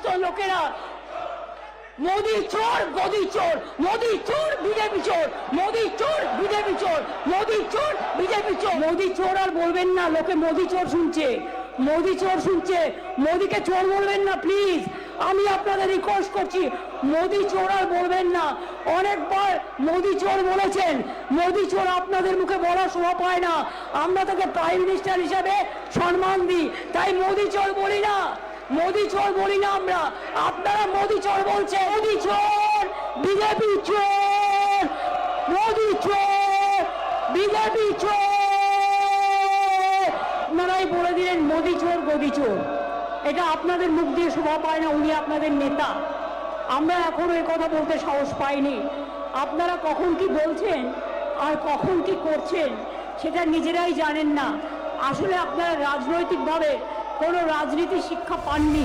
সমস্ত লোকেরা। মোদি চোর গদি চোর, মোদি চোর, বিজেপি চোর, মোদি চোর, বিজেপি চোর, মোদি চোর, বিজেপি চোর। মোদি চোর আর বলবেন না, লোকে মোদি চোর শুনছে। মোদি চোর শুনছে, মোদিকে চোর বলবেন না প্লিজ আমি আপনাদের রিকোয়েস্ট করছি, মোদি চোর আর বলবেন না। অনেকবার মোদি চোর বলেছেন, মোদি চোর আপনাদের মুখে বলা শোভা পায় না। আমরা তাকে প্রাইম মিনিস্টার হিসাবে সম্মান দিই। তাই মোদি চোর বলি না মোদি চোর বলি না আমরা। আপনারা মোদি চোর বলছে মোদি চোর, বিজেপি চোর, মোদি চোর, বিজেপি চোর। আপনারাই বলে দিলেন মোদি চোর গদি চোর। এটা আপনাদের মুখ দিয়ে শোভা পায় না, উনি আপনাদের নেতা। আমরা এখনও এ কথা বলতে সাহস পাইনি। আপনারা কখন কি বলছেন আর কখন কি করছেন, সেটা নিজেরাই জানেন না। আসলে আপনারা রাজনৈতিকভাবে কোনো রাজনীতি শিক্ষা পাননি।